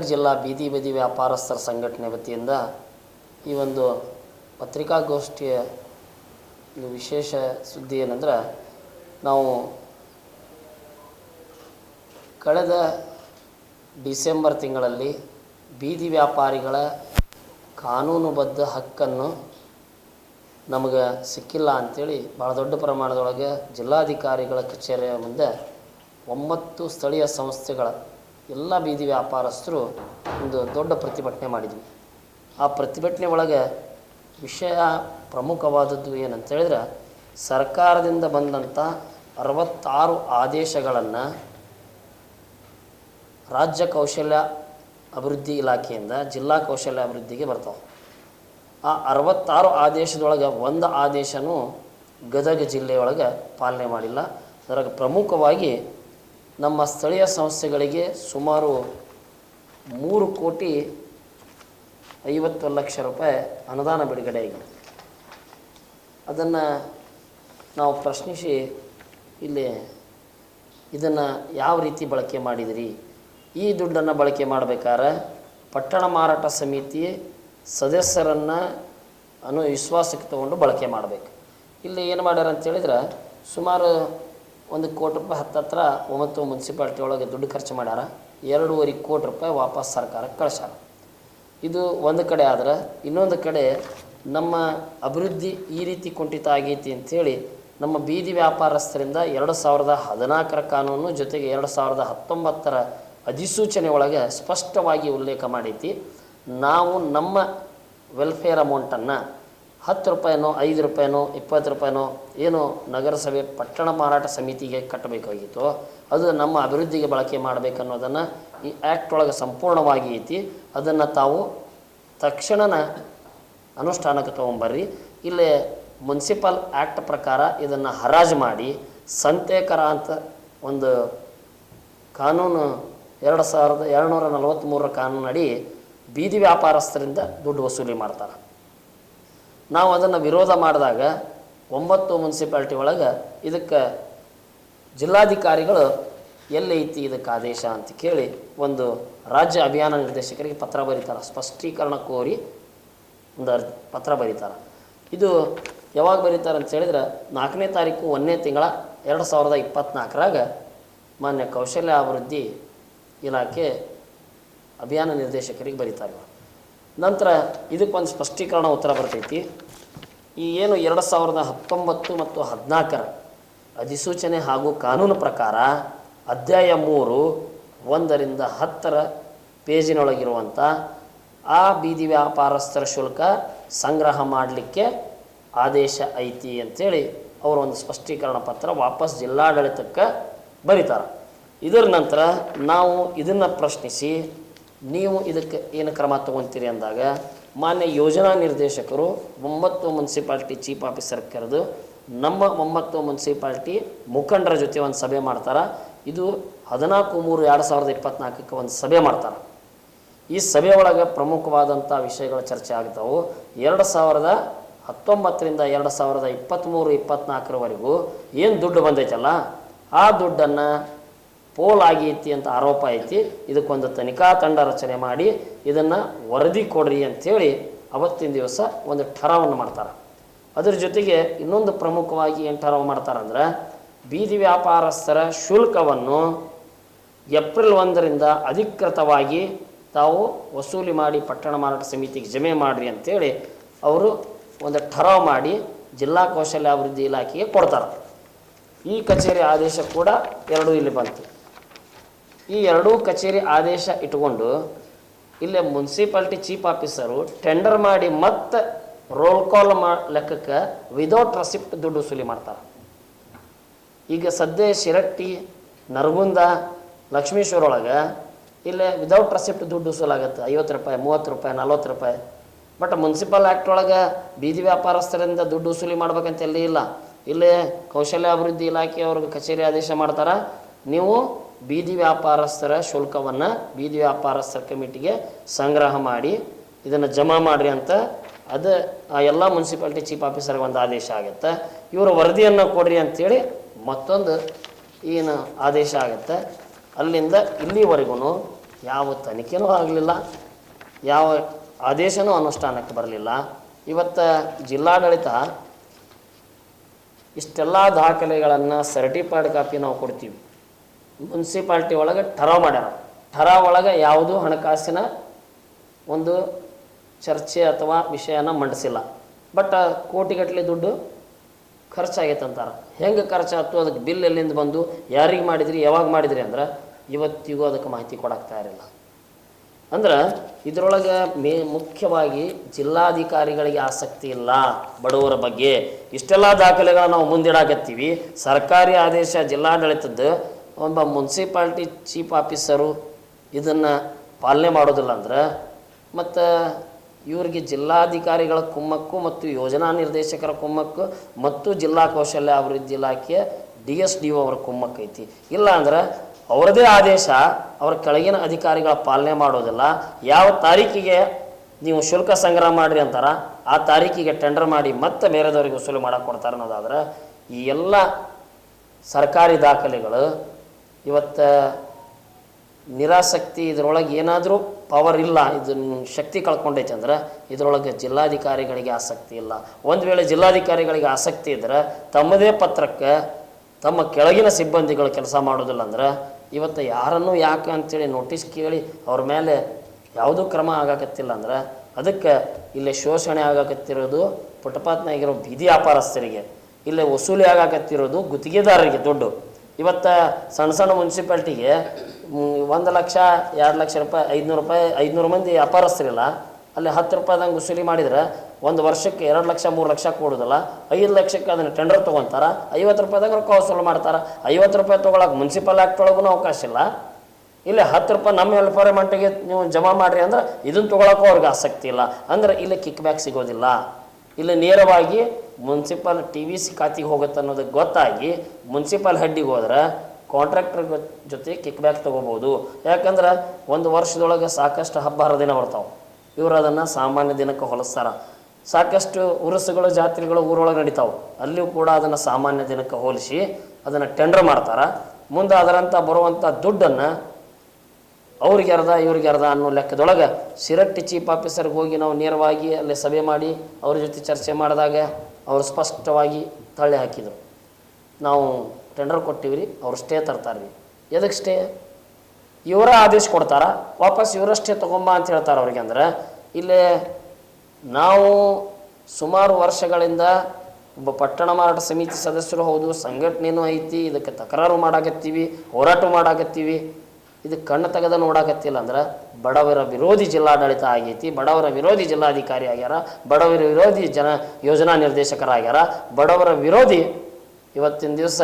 ಗದಗ ಜಿಲ್ಲಾ ಬೀದಿ ಬದಿ ವ್ಯಾಪಾರಸ್ಥರ ಸಂಘಟನೆ ವತಿಯಿಂದ ಈ ಒಂದು ಪತ್ರಿಕಾಗೋಷ್ಠಿಯ ವಿಶೇಷ ಸುದ್ದಿ ಏನಂದ್ರೆ, ನಾವು ಕಳೆದ ಡಿಸೆಂಬರ್ ತಿಂಗಳಲ್ಲಿ ಬೀದಿ ವ್ಯಾಪಾರಿಗಳ ಕಾನೂನುಬದ್ಧ ಹಕ್ಕನ್ನು ನಮಗೆ ಸಿಕ್ಕಿಲ್ಲ ಅಂಥೇಳಿ ಭಾಳ ದೊಡ್ಡ ಪ್ರಮಾಣದೊಳಗೆ ಜಿಲ್ಲಾಧಿಕಾರಿಗಳ ಕಚೇರಿಯ ಮುಂದೆ ಒಂಬತ್ತು ಸ್ಥಳೀಯ ಸಂಸ್ಥೆಗಳ ಎಲ್ಲ ಬೀದಿ ವ್ಯಾಪಾರಸ್ಥರು ಒಂದು ದೊಡ್ಡ ಪ್ರತಿಭಟನೆ ಮಾಡಿದ್ವಿ. ಆ ಪ್ರತಿಭಟನೆ ಒಳಗೆ ವಿಷಯ ಪ್ರಮುಖವಾದದ್ದು ಏನಂತ ಹೇಳಿದ್ರೆ ಸರ್ಕಾರದಿಂದ ಬಂದಂಥ ಅರವತ್ತಾರು ಆದೇಶಗಳನ್ನು ರಾಜ್ಯ ಕೌಶಲ್ಯ ಅಭಿವೃದ್ಧಿ ಇಲಾಖೆಯಿಂದ ಜಿಲ್ಲಾ ಕೌಶಲ್ಯ ಅಭಿವೃದ್ಧಿಗೆ ಬರ್ತಾವೆ. ಆ ಅರವತ್ತಾರು ಆದೇಶದೊಳಗೆ ಒಂದು ಆದೇಶನೂ ಗದಗ ಜಿಲ್ಲೆಯೊಳಗೆ ಪಾಲನೆ ಮಾಡಿಲ್ಲ. ಅದರಾಗ ಪ್ರಮುಖವಾಗಿ ನಮ್ಮ ಸ್ಥಳೀಯ ಸಂಸ್ಥೆಗಳಿಗೆ ಸುಮಾರು ಮೂರು ಕೋಟಿ ಐವತ್ತು ಲಕ್ಷ ರೂಪಾಯಿ ಅನುದಾನ ಬಿಡುಗಡೆ ಆಗಿದೆ. ಅದನ್ನು ನಾವು ಪ್ರಶ್ನಿಸಿ ಇಲ್ಲಿ ಇದನ್ನು ಯಾವ ರೀತಿ ಬಳಕೆ ಮಾಡಿದಿರಿ? ಈ ದುಡ್ಡನ್ನು ಬಳಕೆ ಮಾಡಬೇಕಾದ್ರೆ ಪಟ್ಟಣ ಮಾರಾಟ ಸಮಿತಿ ಸದಸ್ಯರನ್ನು ಅನು ವಿಶ್ವಾಸಕ್ಕೆ ತಗೊಂಡು ಬಳಕೆ ಮಾಡಬೇಕು. ಇಲ್ಲಿ ಏನು ಮಾಡ್ಯಾರ ಅಂತ ಹೇಳಿದ್ರೆ ಸುಮಾರು ಒಂದು ಕೋಟಿ ರೂಪಾಯಿ ಹತ್ತತ್ರ ಒಂಬತ್ತು ಮುನ್ಸಿಪಾಲ್ಟಿ ಒಳಗೆ ದುಡ್ಡು ಖರ್ಚು ಮಾಡ್ಯಾರ. ಎರಡೂವರೆ ಕೋಟಿ ರೂಪಾಯಿ ವಾಪಸ್ ಸರ್ಕಾರಕ್ಕೆ ಕಳಿಸ್ಯಾರ. ಇದು ಒಂದು ಕಡೆ ಆದ್ರೆ ಇನ್ನೊಂದು ಕಡೆ ನಮ್ಮ ಅಭಿವೃದ್ಧಿ ಈ ರೀತಿ ಕುಂಠಿತ ಆಗೈತಿ ಅಂಥೇಳಿ ನಮ್ಮ ಬೀದಿ ವ್ಯಾಪಾರಸ್ಥರಿಂದ ಎರಡು ಸಾವಿರದ ಹದಿನಾಲ್ಕರ ಕಾನೂನು ಜೊತೆಗೆ ಎರಡು ಸಾವಿರದ ಹತ್ತೊಂಬತ್ತರ ಅಧಿಸೂಚನೆ ಒಳಗೆ ಸ್ಪಷ್ಟವಾಗಿ ಉಲ್ಲೇಖ ಮಾಡೈತಿ. ನಾವು ನಮ್ಮ ವೆಲ್ಫೇರ್ ಅಮೌಂಟನ್ನು ಹತ್ತು ರೂಪಾಯಿನೋ, ಐದು ರೂಪಾಯಿನೋ, ಇಪ್ಪತ್ತು ರೂಪಾಯಿನೋ ಏನು ನಗರಸಭೆ ಪಟ್ಟಣ ಮಾರಾಟ ಸಮಿತಿಗೆ ಕಟ್ಟಬೇಕಾಗಿತ್ತು. ಅದು ನಮ್ಮ ಅಭಿವೃದ್ಧಿಗೆ ಬಳಕೆ ಮಾಡಬೇಕನ್ನೋದನ್ನು ಈ ಆ್ಯಕ್ಟ್ ಒಳಗೆ ಸಂಪೂರ್ಣವಾಗಿ ಐತಿ. ಅದನ್ನು ತಾವು ತಕ್ಷಣನ ಅನುಷ್ಠಾನಕ್ಕೆ ತೊಗೊಂಬರ್ರಿ. ಇಲ್ಲೇ ಮುನ್ಸಿಪಲ್ ಆ್ಯಕ್ಟ್ ಪ್ರಕಾರ ಇದನ್ನು ಹರಾಜು ಮಾಡಿ ಸಂತೇಕರ ಅಂತ ಒಂದು ಕಾನೂನು ಎರಡು ಸಾವಿರದ ನಲವತ್ತ್ಮೂರರ ಕಾನೂನು ಅಡಿ ಬೀದಿ ವ್ಯಾಪಾರಸ್ಥರಿಂದ ದುಡ್ಡು ವಸೂಲಿ ಮಾಡ್ತಾರೆ. ನಾವು ಅದನ್ನು ವಿರೋಧ ಮಾಡಿದಾಗ ಒಂಬತ್ತು ಮುನ್ಸಿಪಾಲ್ಟಿ ಒಳಗೆ ಇದಕ್ಕೆ ಜಿಲ್ಲಾಧಿಕಾರಿಗಳು ಎಲ್ಲೈತಿ ಇದಕ್ಕೆ ಆದೇಶ ಅಂತ ಕೇಳಿ ಒಂದು ರಾಜ್ಯ ಅಭಿಯಾನ ನಿರ್ದೇಶಕರಿಗೆ ಪತ್ರ ಬರೀತಾರೆ ಸ್ಪಷ್ಟೀಕರಣ ಕೋರಿ ಒಂದು ಅರ್ಜಿ, ಪತ್ರ ಬರೀತಾರೆ ಇದು ಯಾವಾಗ ಬರೀತಾರೆ ಅಂತ ಹೇಳಿದ್ರೆ ನಾಲ್ಕನೇ ತಾರೀಕು ಒಂದನೇ ತಿಂಗಳ ಎರಡು ಸಾವಿರದ ಇಪ್ಪತ್ತ್ನಾಲ್ಕರಾಗ ಮಾನ್ಯ ಕೌಶಲ್ಯ ಅಭಿವೃದ್ಧಿ ಇಲಾಖೆ ಅಭಿಯಾನ ನಿರ್ದೇಶಕರಿಗೆ ಬರೀತಾರೆ. ನಂತರ ಇದಕ್ಕೊಂದು ಸ್ಪಷ್ಟೀಕರಣ ಉತ್ತರ ಬರ್ತೈತಿ. ಈ ಏನು ಎರಡು ಸಾವಿರದ ಹತ್ತೊಂಬತ್ತು ಮತ್ತು ಹದಿನಾಲ್ಕರ ಅಧಿಸೂಚನೆ ಹಾಗೂ ಕಾನೂನು ಪ್ರಕಾರ ಅಧ್ಯಾಯ ಮೂರು ಒಂದರಿಂದ ಹತ್ತರ ಪೇಜಿನೊಳಗಿರುವಂಥ ಆ ಬೀದಿ ವ್ಯಾಪಾರಸ್ಥರ ಶುಲ್ಕ ಸಂಗ್ರಹ ಮಾಡಲಿಕ್ಕೆ ಆದೇಶ ಐತಿ ಅಂಥೇಳಿ ಅವರು ಒಂದು ಸ್ಪಷ್ಟೀಕರಣ ಪತ್ರ ವಾಪಸ್ ಜಿಲ್ಲಾಡಳಿತಕ್ಕೆ ಬರೀತಾರೆ. ಇದರ ನಂತರ ನಾವು ಇದನ್ನು ಪ್ರಶ್ನಿಸಿ ನೀವು ಇದಕ್ಕೆ ಏನು ಕ್ರಮ ತಗೊತೀರಿ ಅಂದಾಗ, ಮಾನ್ಯ ಯೋಜನಾ ನಿರ್ದೇಶಕರು ಒಂಬತ್ತು ಮುನ್ಸಿಪಾಲ್ಟಿ ಚೀಫ್ ಆಫೀಸರ್ ಕರೆದು ನಮ್ಮ ಒಂಬತ್ತು ಮುನ್ಸಿಪಾಲ್ಟಿ ಮುಖಂಡರ ಜೊತೆ ಒಂದು ಸಭೆ ಮಾಡ್ತಾರೆ. ಇದು ಹದಿನಾಲ್ಕು ಮೂರು ಎರಡು ಸಾವಿರದ ಇಪ್ಪತ್ತ್ನಾಲ್ಕಕ್ಕೆ ಒಂದು ಸಭೆ ಮಾಡ್ತಾರೆ. ಈ ಸಭೆ ಒಳಗೆ ಪ್ರಮುಖವಾದಂಥ ವಿಷಯಗಳು ಚರ್ಚೆ ಆಗ್ತಾವೆ. ಎರಡು ಸಾವಿರದ ಹತ್ತೊಂಬತ್ತರಿಂದ ಎರಡು ಸಾವಿರದ ಇಪ್ಪತ್ತ್ಮೂರು ಇಪ್ಪತ್ತ್ನಾಲ್ಕರವರೆಗೂ ಏನು ದುಡ್ಡು ಬಂದೈತಲ್ಲ, ಆ ದುಡ್ಡನ್ನು ಪೋಲ್ ಆಗೈತಿ ಅಂತ ಆರೋಪ ಐತಿ. ಇದಕ್ಕೊಂದು ತನಿಖಾ ತಂಡ ರಚನೆ ಮಾಡಿ ಇದನ್ನು ವರದಿ ಕೊಡ್ರಿ ಅಂಥೇಳಿ ಅವತ್ತಿನ ದಿವಸ ಒಂದು ಠರವನ್ನು ಮಾಡ್ತಾರೆ. ಅದರ ಜೊತೆಗೆ ಇನ್ನೊಂದು ಪ್ರಮುಖವಾಗಿ ಏನು ಠರಾವು ಮಾಡ್ತಾರಂದ್ರೆ ಬೀದಿ ವ್ಯಾಪಾರಸ್ಥರ ಶುಲ್ಕವನ್ನು ಏಪ್ರಿಲ್ ಒಂದರಿಂದ ಅಧಿಕೃತವಾಗಿ ತಾವು ವಸೂಲಿ ಮಾಡಿ ಪಟ್ಟಣ ಮಾರಾಟ ಸಮಿತಿಗೆ ಜಮೆ ಮಾಡಿರಿ ಅಂಥೇಳಿ ಅವರು ಒಂದು ಠರಾವ್ ಮಾಡಿ ಜಿಲ್ಲಾ ಕೌಶಲ್ಯಾಭಿವೃದ್ಧಿ ಇಲಾಖೆಗೆ ಕೊಡ್ತಾರೆ. ಈ ಕಚೇರಿ ಆದೇಶ ಕೂಡ ಎರಡೂ ಇಲ್ಲಿ ಬಂತು. ಈ ಎರಡೂ ಕಚೇರಿ ಆದೇಶ ಇಟ್ಕೊಂಡು ಇಲ್ಲೇ ಮುನ್ಸಿಪಾಲ್ಟಿ ಚೀಫ್ ಆಫೀಸರು ಟೆಂಡರ್ ಮಾಡಿ ಮತ್ತೆ ರೋಲ್ ಕಾಲ್ ಮಾ ಲೆಕ್ಕಕ್ಕೆ ವಿದೌಟ್ ರೆಸಿಪ್ಟ್ ದುಡ್ಡು ವಸೂಲಿ ಮಾಡ್ತಾರೆ. ಈಗ ಸದ್ಯ ಶಿರಟ್ಟಿ, ನರಗುಂದ ಲಕ್ಷ್ಮೀಶ್ವರ ಒಳಗೆ ಇಲ್ಲೇ ವಿದೌಟ್ ರೆಸಿಪ್ಟ್ ದುಡ್ಡು ವಸೂಲಾಗತ್ತೆ ಐವತ್ತು ರೂಪಾಯಿ, ಮೂವತ್ತು ರೂಪಾಯಿ, ನಲ್ವತ್ತು ರೂಪಾಯಿ. ಬಟ್ ಮುನ್ಸಿಪಲ್ ಆ್ಯಕ್ಟ್ ಒಳಗೆ ಬೀದಿ ವ್ಯಾಪಾರಸ್ಥರಿಂದ ದುಡ್ಡು ವಸೂಲಿ ಮಾಡ್ಬೇಕಂತ ಎಲ್ಲಿ ಇಲ್ಲ. ಇಲ್ಲೇ ಕೌಶಲ್ಯ ಅಭಿವೃದ್ಧಿ ಇಲಾಖೆಯವ್ರಿಗೆ ಕಚೇರಿ ಆದೇಶ ಮಾಡ್ತಾರೆ. ನೀವು ಬೀದಿ ವ್ಯಾಪಾರಸ್ಥರ ಶುಲ್ಕವನ್ನು ಬೀದಿ ವ್ಯಾಪಾರಸ್ಥರ ಕಮಿಟಿಗೆ ಸಂಗ್ರಹ ಮಾಡಿ ಇದನ್ನು ಜಮಾ ಮಾಡಿರಿ ಅಂತ ಅದು ಆ ಎಲ್ಲ ಮುನ್ಸಿಪಾಲ್ಟಿ ಚೀಫ್ ಆಫೀಸರ್ಗೆ ಒಂದು ಆದೇಶ ಆಗುತ್ತೆ. ಇವರ ವರದಿಯನ್ನು ಕೊಡ್ರಿ ಅಂಥೇಳಿ ಮತ್ತೊಂದು ಏನು ಆದೇಶ ಆಗುತ್ತೆ. ಅಲ್ಲಿಂದ ಇಲ್ಲಿವರೆಗೂ ಯಾವ ತನಿಖೆನೂ ಆಗಲಿಲ್ಲ, ಯಾವ ಆದೇಶನೂ ಅನುಷ್ಠಾನಕ್ಕೆ ಬರಲಿಲ್ಲ. ಇವತ್ತು ಜಿಲ್ಲಾಡಳಿತ ಇಷ್ಟೆಲ್ಲ ದಾಖಲೆಗಳನ್ನು ಸರ್ಟಿಫೈಡ್ ಕಾಪಿ ನಾವು ಕೊಡ್ತೀವಿ. ಮುನ್ಸಿಪಾಲ್ಟಿ ಒಳಗೆ ಠರಾವ್ ಮಾಡ್ಯಾರ. ಠರಾವ್ ಒಳಗೆ ಯಾವುದೂ ಹಣಕಾಸಿನ ಒಂದು ಚರ್ಚೆ ಅಥವಾ ವಿಷಯನ ಮಂಡಿಸಿಲ್ಲ. ಬಟ್ ಕೋಟಿಗಟ್ಟಲೆ ದುಡ್ಡು ಖರ್ಚಾಗೈತೆ ಅಂತಾರೆ ಹೆಂಗೆ ಖರ್ಚಾಯ್ತು? ಅದಕ್ಕೆ ಬಿಲ್ ಎಲ್ಲಿಂದ ಬಂದು, ಯಾರಿಗೆ ಮಾಡಿದ್ರಿ, ಯಾವಾಗ ಮಾಡಿದ್ರಿ ಅಂದ್ರೆ ಇವತ್ತಿಗೂ ಅದಕ್ಕೆ ಮಾಹಿತಿ ಕೊಡಾಕ್ತಾ ಇರಲಿಲ್ಲ ಅಂದ್ರೆ ಇದರೊಳಗೆ ಮೇ, ಮುಖ್ಯವಾಗಿ ಜಿಲ್ಲಾಧಿಕಾರಿಗಳಿಗೆ ಆಸಕ್ತಿ ಇಲ್ಲ ಬಡವರ ಬಗ್ಗೆ. ಇಷ್ಟೆಲ್ಲ ದಾಖಲೆಗಳನ್ನು ನಾವು ಮುಂದಿಡಾಕತ್ತೀವಿ. ಸರ್ಕಾರಿ ಆದೇಶ ಜಿಲ್ಲಾಡಳಿತದ್ದು ಒಬ್ಬ ಮುನ್ಸಿಪಾಲ್ಟಿ ಚೀಫ್ ಆಫೀಸರು ಇದನ್ನು ಪಾಲನೆ ಮಾಡೋದಿಲ್ಲ ಅಂದ್ರೆ, ಮತ್ತು ಇವರಿಗೆ ಜಿಲ್ಲಾಧಿಕಾರಿಗಳ ಕುಮ್ಮಕ್ಕು ಮತ್ತು ಯೋಜನಾ ನಿರ್ದೇಶಕರ ಕುಮ್ಮಕ್ಕು ಮತ್ತು ಜಿಲ್ಲಾ ಕೌಶಲ್ಯ ಅಭಿವೃದ್ಧಿ ಇಲಾಖೆಯ ಡಿ ಎಸ್ ಡಿ ಅವರ ಕುಮ್ಮಕ್ಕೈತಿ ಇಲ್ಲಾಂದ್ರೆ ಅವರದೇ ಆದೇಶ ಅವರ ಕೆಳಗಿನ ಅಧಿಕಾರಿಗಳ ಪಾಲನೆ ಮಾಡೋದಿಲ್ಲ. ಯಾವ ತಾರೀಕಿಗೆ ನೀವು ಶುಲ್ಕ ಸಂಗ್ರಹ ಮಾಡಿರಿ ಅಂತಾರ, ಆ ತಾರೀಕಿಗೆ ಟೆಂಡರ್ ಮಾಡಿ ಮತ್ತೆ ಬೇರೆದವ್ರಿಗೆ ವಸೂಲಿ ಮಾಡಕ್ಕೆ ಕೊಡ್ತಾರೆ ಅನ್ನೋದಾದ್ರೆ, ಈ ಎಲ್ಲ ಸರ್ಕಾರಿ ದಾಖಲೆಗಳು ಇವತ್ತು ನಿರಾಸಕ್ತಿ ಇದರೊಳಗೆ ಏನಾದರೂ ಪವರ್ ಇಲ್ಲ ಇದನ್ನು ಶಕ್ತಿ ಕಳ್ಕೊಂಡೈತೆ ಅಂದ್ರೆ ಇದರೊಳಗೆ ಜಿಲ್ಲಾಧಿಕಾರಿಗಳಿಗೆ ಆಸಕ್ತಿ ಇಲ್ಲ. ಒಂದು ವೇಳೆ ಜಿಲ್ಲಾಧಿಕಾರಿಗಳಿಗೆ ಆಸಕ್ತಿ ಇದ್ರೆ ತಮ್ಮದೇ ಪತ್ರಕ್ಕೆ ತಮ್ಮ ಕೆಳಗಿನ ಸಿಬ್ಬಂದಿಗಳು ಕೆಲಸ ಮಾಡೋದಿಲ್ಲ ಅಂದ್ರೆ ಇವತ್ತು ಯಾರನ್ನು ಯಾಕೆ ಅಂತೇಳಿ ನೋಟಿಸ್ ಕೇಳಿ ಅವ್ರ ಮೇಲೆ ಯಾವುದೂ ಕ್ರಮ ಆಗಾಕತ್ತಿಲ್ಲ ಅಂದ್ರೆ ಅದಕ್ಕೆ ಇಲ್ಲಿ ಶೋಷಣೆ ಆಗಕತ್ತಿರೋದು ಫುಟ್ಪಾತ್ನಾಗಿರೋ ಬೀದಿ ವ್ಯಾಪಾರಸ್ಥರಿಗೆ, ಇಲ್ಲೇ ವಸೂಲಿ ಆಗಾಕತ್ತಿರೋದು ಗುತ್ತಿಗೆದಾರರಿಗೆ ದುಡ್ಡು. ಇವತ್ತು ಸಣ್ಣ ಸಣ್ಣ ಮುನ್ಸಿಪಾಲ್ಟಿಗೆ ಒಂದು ಲಕ್ಷ, ಎರಡು ಲಕ್ಷ ರೂಪಾಯಿ, ಐದುನೂರು ರೂಪಾಯಿ, ಐದುನೂರು ಮಂದಿ ವ್ಯಾಪಾರಸ್ಥರಿಲ್ಲ ಅಲ್ಲಿ ಹತ್ತು ರೂಪಾಯಿದಂಗೆ ವಸೂಲಿ ಮಾಡಿದ್ರೆ ಒಂದು ವರ್ಷಕ್ಕೆ ಎರಡು ಲಕ್ಷ, ಮೂರು ಲಕ್ಷ ಕೊಡೋದಲ್ಲ. ಐದು ಲಕ್ಷಕ್ಕೆ ಅದನ್ನು ಟೆಂಡರ್ ತೊಗೊತಾರೆ, ಐವತ್ತು ರೂಪಾಯಿದಾಗ ರೊಕ್ಕ ವಸೂಲು ಮಾಡ್ತಾರೆ. ಐವತ್ತು ರೂಪಾಯಿ ತೊಗೊಳಕ್ಕೆ ಮುನ್ಸಿಪಲ್ ಆ್ಯಕ್ಟ್ ಒಳಗೂ ಅವಕಾಶ ಇಲ್ಲ. ಇಲ್ಲಿ ಹತ್ತು ರೂಪಾಯಿ ನಮ್ಮ ವೆಲ್ಫೇರ್ಮೆಂಟಿಗೆ ನೀವು ಜಮಾ ಮಾಡಿರಿ ಅಂದ್ರೆ ಇದನ್ನು ತೊಗೊಳಕ್ಕೂ ಅವ್ರಿಗೆ ಆಸಕ್ತಿ ಇಲ್ಲ. ಅಂದ್ರೆ ಇಲ್ಲಿ ಕಿಕ್ ಬ್ಯಾಕ್ ಸಿಗೋದಿಲ್ಲ. ಇಲ್ಲಿ ನೇರವಾಗಿ ಮುನ್ಸಿಪಲ್ ಟಿ ವಿ ಸಿ ಖಾತೆಗೆ ಹೋಗುತ್ತೆ ಅನ್ನೋದು ಗೊತ್ತಾಗಿ ಮುನ್ಸಿಪಲ್ ಹೆಡ್ಡಿಗೆ ಹೋದ್ರೆ ಕಾಂಟ್ರಾಕ್ಟರ್ ಜೊತೆ ಕಿಕ್ ಬ್ಯಾಕ್ ತೊಗೋಬೋದು. ಯಾಕಂದ್ರೆ ಒಂದು ವರ್ಷದೊಳಗೆ ಸಾಕಷ್ಟು ಹಬ್ಬ ಹರಿದಿನ ಬರ್ತಾವೆ. ಇವರು ಅದನ್ನು ಸಾಮಾನ್ಯ ದಿನಕ್ಕೆ ಹೊಲಿಸ್ತಾರ. ಸಾಕಷ್ಟು ಉರುಸುಗಳು, ಜಾತ್ರೆಗಳು ಊರೊಳಗೆ ನಡೀತಾವೆ. ಅಲ್ಲಿಯೂ ಕೂಡ ಅದನ್ನು ಸಾಮಾನ್ಯ ದಿನಕ್ಕೆ ಹೋಲಿಸಿ ಅದನ್ನು ಟೆಂಡರ್ ಮಾಡ್ತಾರೆ. ಮುಂದೆ ಅದರಂಥ ಬರುವಂಥ ದುಡ್ಡನ್ನು ಅವ್ರಿಗೆ ಅರ್ಧ, ಇವ್ರಿಗೆ ಅರ್ಧ ಅನ್ನೋ ಲೆಕ್ಕದೊಳಗೆ ಸಿರಟ್ಟಿ ಚೀಫ್ ಆಫೀಸರ್ಗೆ ಹೋಗಿ ನಾವು ನೇರವಾಗಿ ಅಲ್ಲಿ ಸಭೆ ಮಾಡಿ ಅವ್ರ ಜೊತೆ ಚರ್ಚೆ ಮಾಡಿದಾಗ ಅವರು ಸ್ಪಷ್ಟವಾಗಿ ತಳ್ಳಿ ಹಾಕಿದರು. ನಾವು ಟೆಂಡರ್ ಕೊಟ್ಟಿವ್ರಿ, ಅವ್ರು ಸ್ಟೇ ತರ್ತಾರೆ ರೀ ಎದಕ್ಕೆ ಸ್ಟೇ ಇವರ ಆದೇಶ ಕೊಡ್ತಾರ, ವಾಪಸ್ ಇವರಷ್ಟೇ ತೊಗೊಂಬ ಅಂತ ಹೇಳ್ತಾರೆ ಅವ್ರಿಗೆ ಅಂದ್ರೆ, ಇಲ್ಲಿ ನಾವು ಸುಮಾರು ವರ್ಷಗಳಿಂದ ಒಬ್ಬ ಪಟ್ಟಣ ಮಾರಾಟ ಸಮಿತಿ ಸದಸ್ಯರು ಹೌದು ಸಂಘಟನೆಯೂ ಐತಿ, ಇದಕ್ಕೆ ತಕರಾರು ಮಾಡಾಕತ್ತೀವಿ, ಹೋರಾಟ ಮಾಡಾಕತ್ತೀವಿ. ಇದು ಕಣ್ಣು ತೆಗೆದ ನೋಡಾಕತ್ತಿಲ್ಲ ಅಂದ್ರೆ ಬಡವರ ವಿರೋಧಿ ಜಿಲ್ಲಾಡಳಿತ ಆಗೈತಿ, ಬಡವರ ವಿರೋಧಿ ಜಿಲ್ಲಾಧಿಕಾರಿ ಆಗ್ಯಾರ, ಬಡವರ ವಿರೋಧಿ ಜನ ಯೋಜನಾ ನಿರ್ದೇಶಕರಾಗ್ಯಾರ, ಬಡವರ ವಿರೋಧಿ ಇವತ್ತಿನ ದಿವಸ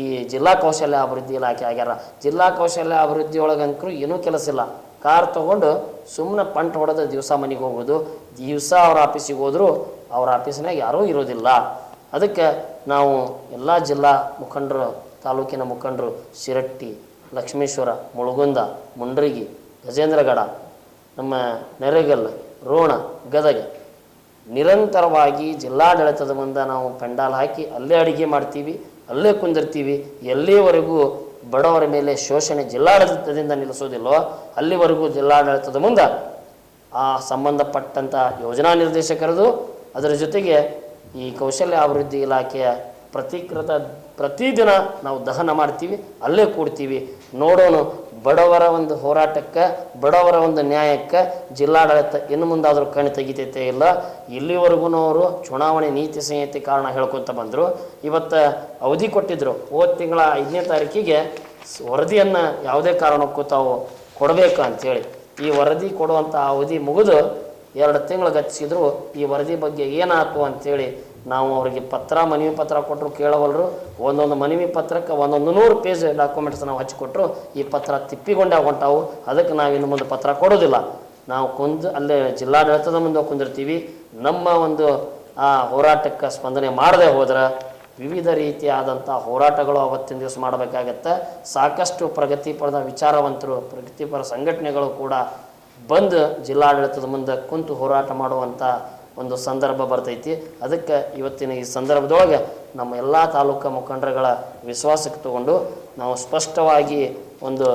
ಈ ಜಿಲ್ಲಾ ಕೌಶಲ್ಯ ಅಭಿವೃದ್ಧಿ ಇಲಾಖೆ ಆಗ್ಯಾರ. ಜಿಲ್ಲಾ ಕೌಶಲ್ಯ ಅಭಿವೃದ್ಧಿ ಒಳಗಂಕರು ಏನೂ ಕೆಲಸ ಇಲ್ಲ. ಕಾರ್ ತೊಗೊಂಡು ಸುಮ್ಮನೆ ಪಂಟ್ ಹೊಡೆದ ದಿವಸ ಮನೆಗೆ ಹೋಗೋದು, ದಿವಸ ಅವ್ರ ಆಫೀಸಿಗೆ ಹೋದರೂ ಅವ್ರ ಆಫೀಸ್ನಾಗ ಯಾರೂ ಇರೋದಿಲ್ಲ. ಅದಕ್ಕೆ ನಾವು ಎಲ್ಲ ಜಿಲ್ಲಾ ಮುಖಂಡರು, ತಾಲೂಕಿನ ಮುಖಂಡರು, ಶಿರಟ್ಟಿ ಲಕ್ಷ್ಮೇಶ್ವರ, ಮುಳುಗುಂದ, ಮುಂಡ್ರಿಗಿ, ಗಜೇಂದ್ರಗಡ, ನಮ್ಮ ನೆರೆಗಲ್ ರೋಣ, ಗದಗ ನಿರಂತರವಾಗಿ ಜಿಲ್ಲಾಡಳಿತದ ಮುಂದೆ ನಾವು ಪೆಂಡಾಲ್ ಹಾಕಿ ಅಲ್ಲೇ ಅಡುಗೆ ಮಾಡ್ತೀವಿ, ಅಲ್ಲೇ ಕುಂದಿರ್ತೀವಿ. ಎಲ್ಲಿವರೆಗೂ ಬಡವರ ಮೇಲೆ ಶೋಷಣೆ ಜಿಲ್ಲಾಡಳಿತದಿಂದ ನಿಲ್ಲಿಸೋದಿಲ್ಲೋ ಅಲ್ಲಿವರೆಗೂ ಜಿಲ್ಲಾಡಳಿತದ ಮುಂದೆ ಆ ಸಂಬಂಧಪಟ್ಟಂಥ ಯೋಜನಾ ನಿರ್ದೇಶಕರದು. ಅದರ ಜೊತೆಗೆ ಈ ಕೌಶಲ್ಯ ಅಭಿವೃದ್ಧಿ ಇಲಾಖೆಯ ಪ್ರತಿಕೃತ ಪ್ರತಿದಿನ ನಾವು ದಹನ ಮಾಡ್ತೀವಿ, ಅಲ್ಲೇ ಕೂಡ್ತೀವಿ. ನೋಡೋಣ ಬಡವರ ಒಂದು ಹೋರಾಟಕ್ಕೆ, ಬಡವರ ಒಂದು ನ್ಯಾಯಕ್ಕೆ, ಜಿಲ್ಲಾಡಳಿತ ಇನ್ನು ಮುಂದಾದರೂ ಕಣ್ಣು ತೆಗಿತೈತೆ ಇಲ್ಲ. ಇಲ್ಲಿವರೆಗೂ ಅವರು ಚುನಾವಣೆ ನೀತಿ ಸಂಹಿತೆ ಕಾರಣ ಹೇಳ್ಕೊತ ಬಂದರು. ಇವತ್ತು ಅವಧಿ ಕೊಟ್ಟಿದ್ದರು ಹೋದ ತಿಂಗಳ ಐದನೇ ತಾರೀಕಿಗೆ ವರದಿಯನ್ನು ಯಾವುದೇ ಕಾರಣಕ್ಕೂ ತಾವು ಕೊಡಬೇಕು ಅಂಥೇಳಿ ಈ ವರದಿ ಕೊಡುವಂಥ ಅವಧಿ ಮುಗಿದು ಎರಡು ತಿಂಗಳು ಗತಿಸಿದ್ರು ಈ ವರದಿ ಬಗ್ಗೆ ಏನಾಯ್ತು ಅಂತೇಳಿ ನಾವು ಅವರಿಗೆ ಪತ್ರ, ಮನವಿ ಪತ್ರ ಕೊಟ್ಟರು ಕೇಳವಲ್ರು. ಒಂದೊಂದು ಮನವಿ ಪತ್ರಕ್ಕೆ ಒಂದೊಂದು ನೂರು ಪೇಜ್ ಡಾಕ್ಯುಮೆಂಟ್ಸ್ ನಾವು ಹಚ್ಚಿಕೊಟ್ರು. ಈ ಪತ್ರ ತಿಪ್ಪಿಗೊಂಡೇ ಹೊಂಟಾವು ಅದಕ್ಕೆ ನಾವು ಇನ್ನು ಮುಂದೆ ಪತ್ರ ಕೊಡೋದಿಲ್ಲ. ನಾವು ಕುಂದು, ಅಲ್ಲೇ ಜಿಲ್ಲಾಡಳಿತದ ಮುಂದೆ ಕುಂದಿರ್ತೀವಿ. ನಮ್ಮ ಒಂದು, ಆ ಹೋರಾಟಕ್ಕೆ ಸ್ಪಂದನೆ ಮಾಡದೆ ಹೋದ್ರೆ ವಿವಿಧ ರೀತಿಯಾದಂಥ ಹೋರಾಟಗಳು ಅವತ್ತಿನ ದಿವಸ ಮಾಡಬೇಕಾಗತ್ತೆ. ಸಾಕಷ್ಟು ಪ್ರಗತಿಪರದ ವಿಚಾರವಂತರು, ಪ್ರಗತಿಪರ ಸಂಘಟನೆಗಳು ಕೂಡ ಬಂದು ಜಿಲ್ಲಾಡಳಿತದ ಮುಂದೆ ಕುಂತು ಹೋರಾಟ ಮಾಡುವಂಥ ಒಂದು ಸಂದರ್ಭ ಬರ್ತೈತಿ. ಅದಕ್ಕೆ ಇವತ್ತಿನ ಈ ಸಂದರ್ಭದೊಳಗೆ ನಮ್ಮ ಎಲ್ಲ ತಾಲೂಕು ಮುಖಂಡರುಗಳ ವಿಶ್ವಾಸಕ್ಕೆ ತಗೊಂಡು ನಾವು ಸ್ಪಷ್ಟವಾಗಿ ಒಂದು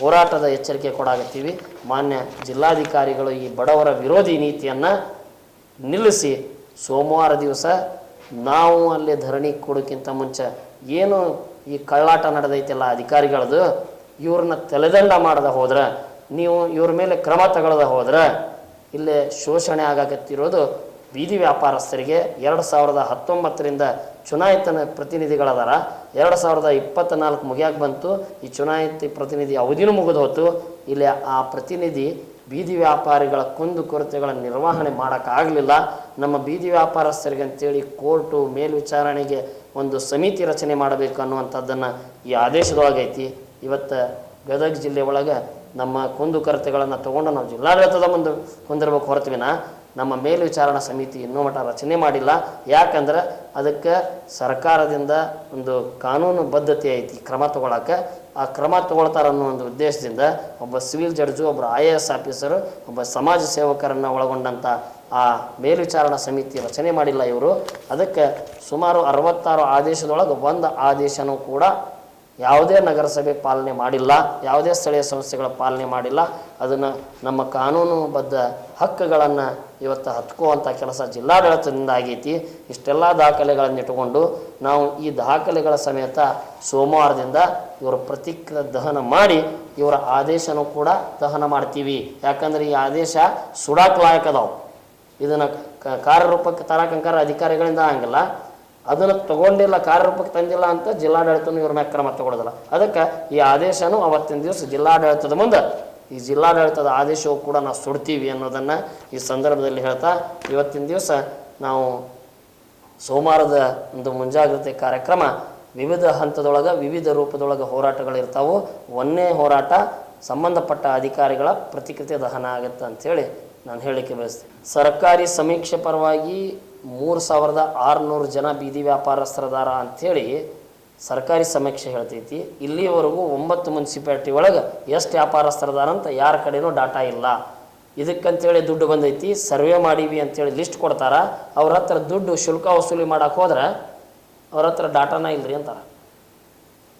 ಹೋರಾಟದ ಎಚ್ಚರಿಕೆ ಕೊಡಾಗತ್ತೀವಿ ಮಾನ್ಯ ಜಿಲ್ಲಾಧಿಕಾರಿಗಳು ಈ ಬಡವರ ವಿರೋಧಿ ನೀತಿಯನ್ನು ನಿಲ್ಲಿಸಿ ಸೋಮವಾರ ದಿವಸ ನಾವು ಅಲ್ಲಿ ಧರಣಿ ಕೊಡೋಕ್ಕಿಂತ ಮುಂಚೆ ಏನು ಈ ಕಳ್ಳಾಟ ನಡೆದೈತಿಲ್ಲ ಅಧಿಕಾರಿಗಳದು, ಇವ್ರನ್ನ ತಲೆದಂಡ ಮಾಡದ ಹೋದ್ರೆ, ನೀವು ಇವ್ರ ಮೇಲೆ ಕ್ರಮ ತಗೊಳ್ಳದ ಹೋದ್ರೆ ಇಲ್ಲೇ ಶೋಷಣೆ ಆಗಾಕತ್ತಿರೋದು ಬೀದಿ ವ್ಯಾಪಾರಸ್ಥರಿಗೆ ಎರಡು ಸಾವಿರದ ಹತ್ತೊಂಬತ್ತರಿಂದ ಚುನಾಯಿತ ಪ್ರತಿನಿಧಿಗಳದಾರ ಎರಡು ಸಾವಿರದ ಇಪ್ಪತ್ತ್ನಾಲ್ಕು ಮುಗಿಯಾಗಿ ಬಂತು. ಈ ಚುನಾಯಿತ ಪ್ರತಿನಿಧಿ ಅವಧಿನೂ ಮುಗಿದು ಹೋತು ಇಲ್ಲಿ ಆ ಪ್ರತಿನಿಧಿ ಬೀದಿ ವ್ಯಾಪಾರಿಗಳ ಕುಂದು ಕೊರತೆಗಳ ನಿರ್ವಹಣೆ ಮಾಡೋಕ್ಕಾಗಲಿಲ್ಲ ನಮ್ಮ ಬೀದಿ ವ್ಯಾಪಾರಸ್ಥರಿಗೆ ಅಂತೇಳಿ ಕೋರ್ಟು ಮೇಲ್ವಿಚಾರಣೆಗೆ ಒಂದು ಸಮಿತಿ ರಚನೆ ಮಾಡಬೇಕು ಅನ್ನುವಂಥದ್ದನ್ನು ಈ ಆದೇಶದೊಳಗೈತಿ. ಇವತ್ತು ಗದಗ ಜಿಲ್ಲೆ ಒಳಗೆ ನಮ್ಮ ಕುಂದು ಕೊರತೆಗಳನ್ನು ತಗೊಂಡು ನಾವು ಜಿಲ್ಲಾಡಳಿತದ ಮುಂದೆ ಕುಂದಿರ್ಬೇಕು ಹೊರತುವಿನ, ನಮ್ಮ ಮೇಲ್ವಿಚಾರಣಾ ಸಮಿತಿ ಇನ್ನೂ ಮಟ್ಟ ರಚನೆ ಮಾಡಿಲ್ಲ. ಯಾಕಂದ್ರೆ ಅದಕ್ಕೆ ಸರ್ಕಾರದಿಂದ ಒಂದು ಕಾನೂನು ಬದ್ಧತೆ ಐತಿ ಕ್ರಮ ತಗೊಳಕ್ಕೆ. ಆ ಕ್ರಮ ತಗೊಳ್ತಾರ ಅನ್ನೋ ಒಂದು ಉದ್ದೇಶದಿಂದ ಒಬ್ಬ ಸಿವಿಲ್ ಜಡ್ಜು, ಒಬ್ಬ ಐ ಎ ಎಸ್ ಆಫೀಸರು, ಒಬ್ಬ ಸಮಾಜ ಸೇವಕರನ್ನು ಒಳಗೊಂಡಂಥ ಆ ಮೇಲ್ವಿಚಾರಣಾ ಸಮಿತಿ ರಚನೆ ಮಾಡಿಲ್ಲ ಇವರು. ಅದಕ್ಕೆ ಸುಮಾರು ಅರವತ್ತಾರು ಆದೇಶದೊಳಗೆ ಒಂದು ಆದೇಶನೂ ಕೂಡ ಯಾವುದೇ ನಗರಸಭೆ ಪಾಲನೆ ಮಾಡಿಲ್ಲ, ಯಾವುದೇ ಸ್ಥಳೀಯ ಸಂಸ್ಥೆಗಳ ಪಾಲನೆ ಮಾಡಿಲ್ಲ, ಅದನ್ನು ನಮ್ಮ ಕಾನೂನುಬದ್ಧ ಹಕ್ಕುಗಳನ್ನು ಇವತ್ತು ಹತ್ಕೋವಂಥ ಕೆಲಸ ಜಿಲ್ಲಾಡಳಿತದಿಂದ ಆಗೈತಿ ಇಷ್ಟೆಲ್ಲ ದಾಖಲೆಗಳನ್ನು ಇಟ್ಟುಕೊಂಡು ನಾವು ಈ ದಾಖಲೆಗಳ ಸಮೇತ ಸೋಮವಾರದಿಂದ ಇವರ ಪ್ರತಿಕ್ರಿಯೆ ದಹನ ಮಾಡಿ ಇವರ ಆದೇಶನೂ ಕೂಡ ದಹನ ಮಾಡ್ತೀವಿ. ಯಾಕಂದ್ರೆ ಈ ಆದೇಶ ಸುಡಾಕ್ ಲಾಯಕ್ ಅದಾವೆ ಇದನ್ನು ಕಾರ್ಯರೂಪಕ್ಕೆ ತರಕಂಕಾರ ಅಧಿಕಾರಿಗಳಿಂದ ಆಗಂಗಿಲ್ಲ. ಅದನ್ನು ತಗೊಂಡಿಲ್ಲ, ಕಾರ್ಯರೂಪಕ್ಕೆ ತಂದಿಲ್ಲ ಅಂತ ಜಿಲ್ಲಾಡಳಿತನೂ ಇವ್ರ ಮ್ಯಾಗ ಕ್ರಮ ತಗೊಳ್ಳೋದಿಲ್ಲ ಅದಕ್ಕೆ ಈ ಆದೇಶನೂ ಅವತ್ತಿನ ದಿವಸ ಜಿಲ್ಲಾಡಳಿತದ ಮುಂದೆ, ಈ ಜಿಲ್ಲಾಡಳಿತದ ಆದೇಶವು ಕೂಡ ನಾವು ಸುಡ್ತೀವಿ ಅನ್ನೋದನ್ನು ಈ ಸಂದರ್ಭದಲ್ಲಿ ಹೇಳ್ತಾ, ಇವತ್ತಿನ ದಿವಸ ನಾವು ಸೋಮವಾರದ ಒಂದು ಮುಂಜಾಗ್ರತೆ ಕಾರ್ಯಕ್ರಮ ವಿವಿಧ ಹಂತದೊಳಗೆ, ವಿವಿಧ ರೂಪದೊಳಗೆ ಹೋರಾಟಗಳಿರ್ತಾವೆ ಒಂದೇ ಹೋರಾಟ ಸಂಬಂಧಪಟ್ಟ ಅಧಿಕಾರಿಗಳ ಪ್ರತಿಕೃತಿ ದಹನ ಆಗುತ್ತೆ ಅಂಥೇಳಿ ನಾನು ಹೇಳಲಿಕ್ಕೆ ಬಯಸ್ತೀನಿ. ಸರ್ಕಾರಿ ಸಮೀಕ್ಷೆ ಪರವಾಗಿ ಮೂರು ಸಾವಿರದ ಆರುನೂರು ಜನ ಬೀದಿ ವ್ಯಾಪಾರಸ್ಥರದಾರ ಅಂಥೇಳಿ ಸರ್ಕಾರಿ ಸಮೀಕ್ಷೆ ಹೇಳ್ತೈತಿ. ಇಲ್ಲಿವರೆಗೂ ಒಂಬತ್ತು ಮುನ್ಸಿಪಾಲ್ಟಿ ಒಳಗೆ ಎಷ್ಟು ವ್ಯಾಪಾರಸ್ಥರದಾರ ಅಂತ ಯಾರ ಕಡೆನೂ ಡಾಟಾ ಇಲ್ಲ. ಇದಕ್ಕಂತೇಳಿ ದುಡ್ಡು ಬಂದೈತಿ. ಸರ್ವೆ ಮಾಡೀವಿ ಅಂತೇಳಿ ಲಿಸ್ಟ್ ಕೊಡ್ತಾರ. ಅವ್ರ ಹತ್ರ ದುಡ್ಡು ಶುಲ್ಕ ವಸೂಲಿ ಮಾಡೋಕೆ ಹೋದ್ರೆ ಅವ್ರ ಹತ್ರ ಡಾಟಾನ ಇಲ್ರಿ ಅಂತಾರೆ.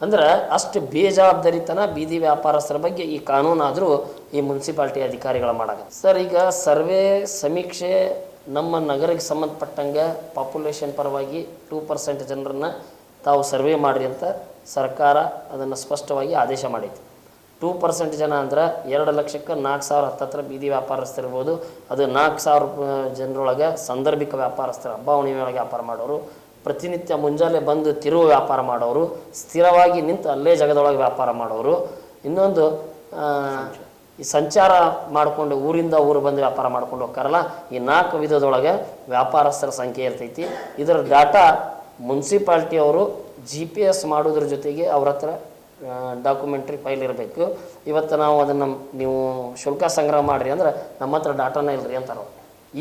ಅಂದ್ರೆ ಅಷ್ಟು ಬೇಜವಾಬ್ದಾರಿತನ ಬೀದಿ ವ್ಯಾಪಾರಸ್ಥರ ಬಗ್ಗೆ ಈ ಕಾನೂನಾದರೂ ಈ ಮುನ್ಸಿಪಾಲ್ಟಿ ಅಧಿಕಾರಿಗಳ ಮಾಡಕ್ಕೆ ಸರ್, ಈಗ ಸರ್ವೆ ಸಮೀಕ್ಷೆ ನಮ್ಮ ನಗರಕ್ಕೆ ಸಂಬಂಧಪಟ್ಟಂಗೆ ಪಾಪ್ಯುಲೇಷನ್ ಪರವಾಗಿ ಟೂ ಪರ್ಸೆಂಟ್ ಜನರನ್ನು ತಾವು ಸರ್ವೆ ಮಾಡಿರಿ ಅಂತ ಸರ್ಕಾರ ಅದನ್ನು ಸ್ಪಷ್ಟವಾಗಿ ಆದೇಶ ಮಾಡೈತಿ ಟೂ ಪರ್ಸೆಂಟ್ ಜನ ಅಂದ್ರೆ ಎರಡು ಲಕ್ಷಕ್ಕೆ ನಾಲ್ಕು ಸಾವಿರ ಹತ್ತತ್ರ ಬೀದಿ ವ್ಯಾಪಾರಸ್ಥರಿರ್ಬೋದು. ಅದು ನಾಲ್ಕು ಸಾವಿರ ಜನರೊಳಗೆ ಸಾಂದರ್ಭಿಕ ವ್ಯಾಪಾರಸ್ಥರು ಹಬ್ಬ ಹುಣ್ಣಿಮೆಯೊಳಗೆ ವ್ಯಾಪಾರ ಮಾಡೋರು, ಪ್ರತಿನಿತ್ಯ ಮುಂಜಾನೆ ಬಂದು ತಿರುವ ವ್ಯಾಪಾರ ಮಾಡೋರು, ಸ್ಥಿರವಾಗಿ ನಿಂತು ಅಲ್ಲೇ ಜಗದೊಳಗೆ ವ್ಯಾಪಾರ ಮಾಡೋರು. ಇನ್ನೊಂದು ಈ ಸಂಚಾರ ಮಾಡಿಕೊಂಡು ಊರಿಂದ ಊರು ಬಂದು ವ್ಯಾಪಾರ ಮಾಡ್ಕೊಂಡು ಹೋಗ್ತಾರಲ್ಲ, ಈ ನಾಲ್ಕು ವಿಧದೊಳಗೆ ವ್ಯಾಪಾರಸ್ಥರ ಸಂಖ್ಯೆ ಇರ್ತೈತಿ ಇದರ ಡಾಟಾ ಮುನ್ಸಿಪಾಲ್ಟಿಯವರು ಜಿ ಪಿ ಎಸ್ ಮಾಡೋದ್ರ ಜೊತೆಗೆ ಅವ್ರ ಹತ್ರ ಡಾಕ್ಯುಮೆಂಟ್ರಿ ಫೈಲ್ ಇರಬೇಕು ಇವತ್ತು ನಾವು ಅದನ್ನು ನೀವು ಶುಲ್ಕ ಸಂಗ್ರಹ ಮಾಡಿರಿ ಅಂದ್ರೆ ನಮ್ಮ ಹತ್ರ ಡಾಟಾನೇ ಇಲ್ರಿ ಅಂತಾರೆ.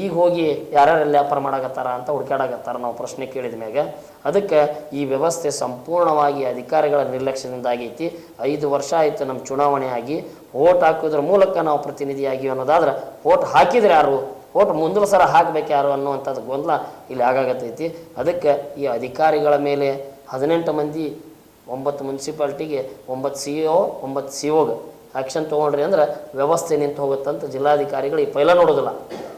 ಈಗ ಹೋಗಿ ಯಾರ್ಯಾರು ವ್ಯಾಪಾರ ಮಾಡಾಕತ್ತಾರ ಅಂತ ಹುಡುಕಾಡಕತ್ತಾರ ನಾವು ಪ್ರಶ್ನೆ ಕೇಳಿದ ಮ್ಯಾಗ. ಅದಕ್ಕೆ ಈ ವ್ಯವಸ್ಥೆ ಸಂಪೂರ್ಣವಾಗಿ ಅಧಿಕಾರಿಗಳ ನಿರ್ಲಕ್ಷ್ಯದಿಂದ ಆಗೈತಿ. ಐದು ವರ್ಷ ಆಯಿತು ನಮ್ಮ ಚುನಾವಣೆ ಆಗಿ. ಓಟ್ ಹಾಕೋದ್ರ ಮೂಲಕ ನಾವು ಪ್ರತಿನಿಧಿಯಾಗಿ ಅನ್ನೋದಾದ್ರೆ ಓಟ್ ಹಾಕಿದ್ರೆ ಯಾರು? ಓಟ್ ಮುಂದಿನ ಸಲ ಹಾಕ್ಬೇಕು ಯಾರು ಅನ್ನುವಂಥದ್ದು ಗೊಂದಲ ಇಲ್ಲಿ ಆಗಾಗತ್ತೈತಿ ಅದಕ್ಕೆ ಈ ಅಧಿಕಾರಿಗಳ ಮೇಲೆ ಹದಿನೆಂಟು ಮಂದಿ, ಒಂಬತ್ತು ಮುನ್ಸಿಪಾಲ್ಟಿಗೆ, ಒಂಬತ್ತು ಸಿ ಒ ಒಂಬತ್ತು ಸಿ ಒಗೆ ಆ್ಯಕ್ಷನ್ ತೊಗೊಂಡ್ರಿ ಅಂದ್ರೆ ವ್ಯವಸ್ಥೆ ನಿಂತು ಹೋಗುತ್ತಂತ ಜಿಲ್ಲಾಧಿಕಾರಿಗಳು ಈ ಪೈಲ ನೋಡೋದಿಲ್ಲ.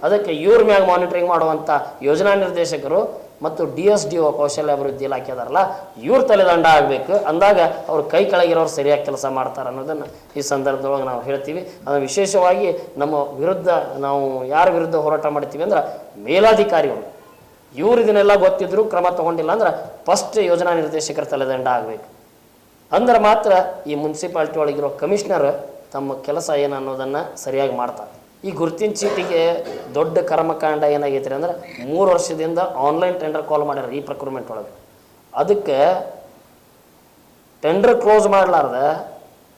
ಅದಕ್ಕೆ ಇವ್ರ ಮ್ಯಾಗ ಮಾನಿಟರಿಂಗ್ ಮಾಡುವಂಥ ಯೋಜನಾ ನಿರ್ದೇಶಕರು ಮತ್ತು ಡಿ ಎಸ್ ಡಿ ಒ ಕೌಶಲ್ಯ ಅಭಿವೃದ್ಧಿ ಇಲಾಖೆ ಅದಾರಲ್ಲ, ಇವ್ರ ತಲೆದಂಡ ಆಗಬೇಕು. ಅಂದಾಗ ಅವ್ರ ಕೈ ಕೆಳಗಿರೋರು ಸರಿಯಾಗಿ ಕೆಲಸ ಮಾಡ್ತಾರೆ ಅನ್ನೋದನ್ನು ಈ ಸಂದರ್ಭದೊಳಗೆ ನಾವು ಹೇಳ್ತೀವಿ. ಅದು ವಿಶೇಷವಾಗಿ ನಮ್ಮ ವಿರುದ್ಧ ನಾವು ಯಾರ ವಿರುದ್ಧ ಹೋರಾಟ ಮಾಡ್ತೀವಿ ಅಂದ್ರೆ ಮೇಲಾಧಿಕಾರಿಗಳು. ಇವ್ರು ಇದನ್ನೆಲ್ಲ ಗೊತ್ತಿದ್ರು ಕ್ರಮ ತಗೊಂಡಿಲ್ಲ ಅಂದ್ರೆ ಫಸ್ಟ್ ಯೋಜನಾ ನಿರ್ದೇಶಕರ ತಲೆದಂಡ ಆಗಬೇಕು. ಅಂದ್ರೆ ಮಾತ್ರ ಈ ಮುನ್ಸಿಪಾಲ್ಟಿ ಒಳಗಿರೋ ಕಮಿಷನರ್ ತಮ್ಮ ಕೆಲಸ ಏನು ಅನ್ನೋದನ್ನು ಸರಿಯಾಗಿ ಮಾಡ್ತಾರೆ. ಈ ಗುರುತಿನ ಚೀಟಿಗೆ ದೊಡ್ಡ ಕರ್ಮಕಾಂಡ ಏನಾಗೈತ್ರಿ ಅಂದ್ರೆ ಮೂರು ವರ್ಷದಿಂದ ಆನ್ಲೈನ್ ಟೆಂಡರ್ ಕಾಲ್ ಮಾಡ್ಯಾರ ಈ ಪ್ರಕ್ರೂಮೆಂಟ್ ಒಳಗೆ. ಅದಕ್ಕೆ ಟೆಂಡರ್ ಕ್ಲೋಸ್ ಮಾಡಲಾರ್ದ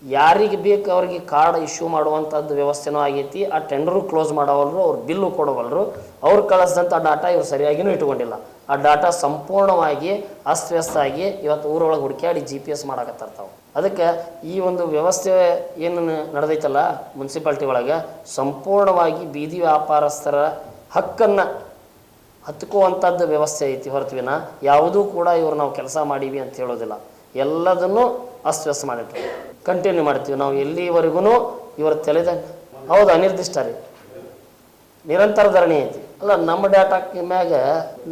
ಯಾರಿಗೆ ಬೇಕು ಅವ್ರಿಗೆ ಕಾರ್ಡ್ ಇಶ್ಯೂ ಮಾಡುವಂಥದ್ದು ವ್ಯವಸ್ಥೆನೂ ಆಗೈತಿ, ಆ ಟೆಂಡರು ಕ್ಲೋಸ್ ಮಾಡೋವಲ್ರು, ಅವ್ರು ಬಿಲ್ಲು ಕೊಡೋವಲ್ರು, ಅವ್ರು ಕಳಿಸಿದಂಥ ಡಾಟಾ ಇವ್ರು ಸರಿಯಾಗಿನೂ ಇಟ್ಕೊಂಡಿಲ್ಲ. ಆ ಡಾಟಾ ಸಂಪೂರ್ಣವಾಗಿ ಅಸ್ತವ್ಯಸ್ತ ಆಗಿ ಇವತ್ತು ಊರೊಳಗೆ ಹುಡುಕ್ಯಾಡಿ ಜಿ ಪಿ ಎಸ್ ಮಾಡಕತ್ತಿರ್ತಾವೆ. ತಾವು ಅದಕ್ಕೆ ಈ ಒಂದು ವ್ಯವಸ್ಥೆ ಏನು ನಡೆದೈತಲ್ಲ ಮುನ್ಸಿಪಾಲ್ಟಿ ಒಳಗೆ ಸಂಪೂರ್ಣವಾಗಿ ಬೀದಿ ವ್ಯಾಪಾರಸ್ಥರ ಹಕ್ಕನ್ನು ಹತ್ಕೋವಂಥದ್ದು ವ್ಯವಸ್ಥೆ ಐತಿ ಹೊರತುವಿನ. ಯಾವುದೂ ಕೂಡ ಇವ್ರು ನಾವು ಕೆಲಸ ಮಾಡೀವಿ ಅಂತ ಹೇಳೋದಿಲ್ಲ. ಎಲ್ಲದನ್ನು ಅಸ್ತವ್ಯಸ್ತ ಮಾಡಿಟ್ಟು ಕಂಟಿನ್ಯೂ ಮಾಡ್ತೀವಿ ನಾವು ಎಲ್ಲಿವರೆಗೂ ಇವರ ತಲೆದ ಹೌದು, ಅನಿರ್ದಿಷ್ಟ ರೀ. ನಿರಂತರ ಧರಣಿ ಐತಿ. ಅಲ್ಲ, ನಮ್ಮ ಡಾಟಾ ಮ್ಯಾಗ